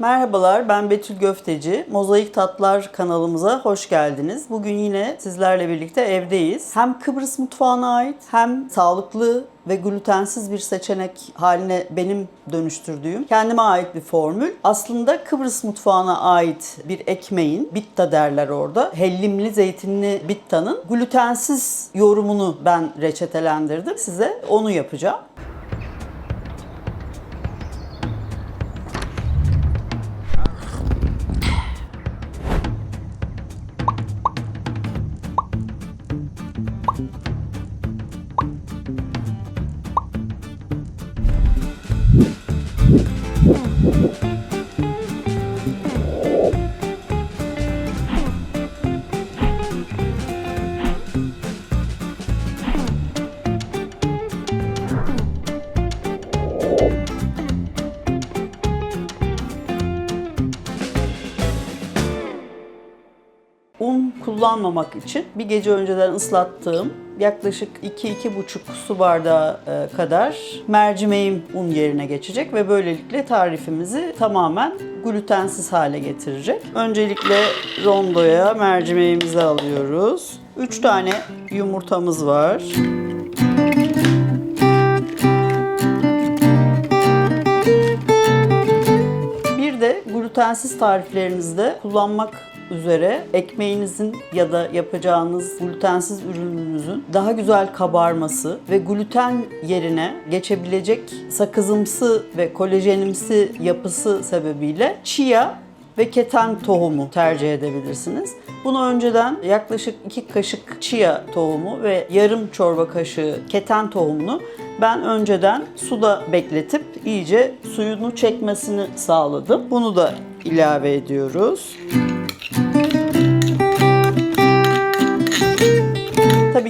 Merhabalar, ben Betül Göfteci. Mozaik Tatlar kanalımıza hoş geldiniz. Bugün yine sizlerle birlikte evdeyiz. Hem Kıbrıs mutfağına ait hem sağlıklı ve glutensiz bir seçenek haline benim dönüştürdüğüm kendime ait bir formül. Aslında Kıbrıs mutfağına ait bir ekmeğin, bitta derler orada, hellimli zeytinli bittanın glutensiz yorumunu ben reçetelendirdim. Size onu yapacağım. Un kullanmamak için bir gece önceden ıslattığım yaklaşık 2-2,5 su bardağı e, kadar mercimeğim un yerine geçecek ve böylelikle tarifimizi tamamen glutensiz hale getirecek. Öncelikle rondoya mercimeğimizi alıyoruz. 3 tane yumurtamız var. Bir de glutensiz tariflerinizde kullanmak üzere ekmeğinizin ya da yapacağınız glutensiz ürününüzün daha güzel kabarması ve gluten yerine geçebilecek sakızımsı ve kolajenimsi yapısı sebebiyle chia ve keten tohumu tercih edebilirsiniz. Bunu önceden yaklaşık 2 kaşık chia tohumu ve yarım çorba kaşığı keten tohumunu ben önceden suda bekletip iyice suyunu çekmesini sağladım. Bunu da ilave ediyoruz. Tabii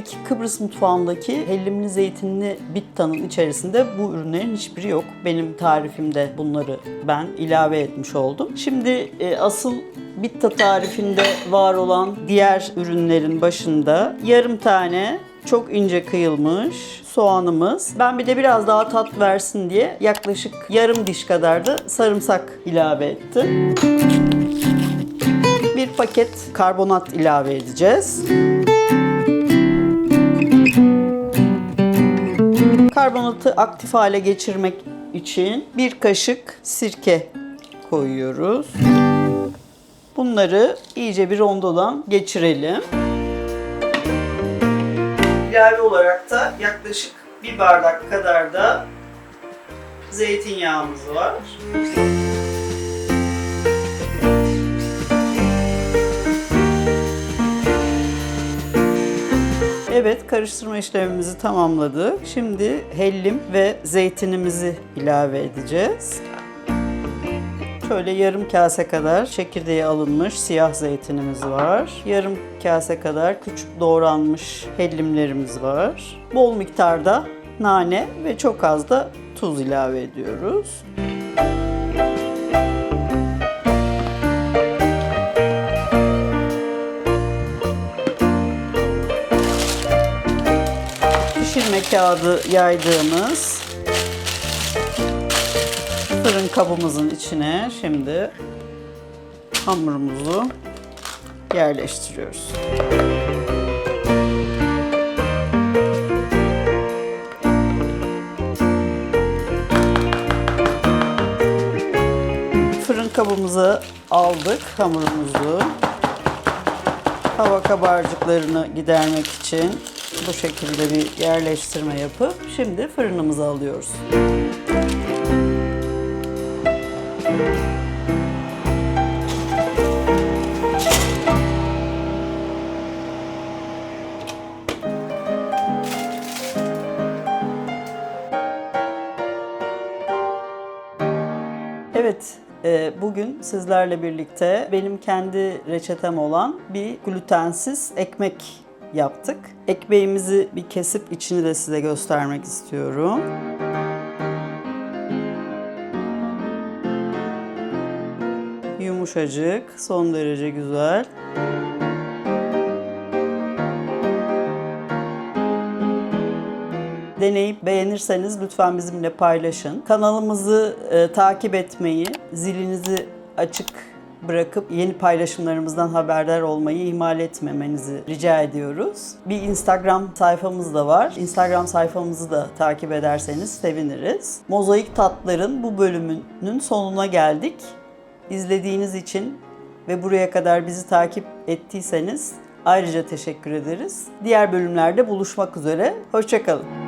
ki Kıbrıs mutfağındaki hellimli zeytinli bittanın içerisinde bu ürünlerin hiçbiri yok. Benim tarifimde bunları ben ilave etmiş oldum. Şimdi e, asıl bitta tarifinde var olan diğer ürünlerin başında yarım tane çok ince kıyılmış soğanımız. Ben bir de biraz daha tat versin diye yaklaşık yarım diş kadar da sarımsak ilave ettim. Bir paket karbonat ilave edeceğiz. Karbonatı aktif hale geçirmek için bir kaşık sirke koyuyoruz. Bunları iyice bir rondodan geçirelim. İlave olarak da yaklaşık bir bardak kadar da zeytinyağımız var. Evet, karıştırma işlemimizi tamamladık. Şimdi hellim ve zeytinimizi ilave edeceğiz. Şöyle yarım kase kadar çekirdeği alınmış siyah zeytinimiz var. Yarım kase kadar küçük doğranmış hellimlerimiz var. Bol miktarda nane ve çok az da tuz ilave ediyoruz. Pişirme kağıdı yaydığımız fırın kabımızın içine şimdi hamurumuzu yerleştiriyoruz. Fırın kabımızı aldık hamurumuzu. Hava kabarcıklarını gidermek için bu şekilde bir yerleştirme yapıp şimdi fırınımıza alıyoruz. Evet, e, bugün sizlerle birlikte benim kendi reçetem olan bir glutensiz ekmek yaptık. Ekmeğimizi bir kesip içini de size göstermek istiyorum. Yumuşacık, son derece güzel. Deneyip beğenirseniz lütfen bizimle paylaşın. Kanalımızı e, takip etmeyi, zilinizi açık bırakıp yeni paylaşımlarımızdan haberdar olmayı ihmal etmemenizi rica ediyoruz. Bir Instagram sayfamız da var. Instagram sayfamızı da takip ederseniz seviniriz. Mozaik Tatların bu bölümünün sonuna geldik. İzlediğiniz için ve buraya kadar bizi takip ettiyseniz ayrıca teşekkür ederiz. Diğer bölümlerde buluşmak üzere. Hoşçakalın.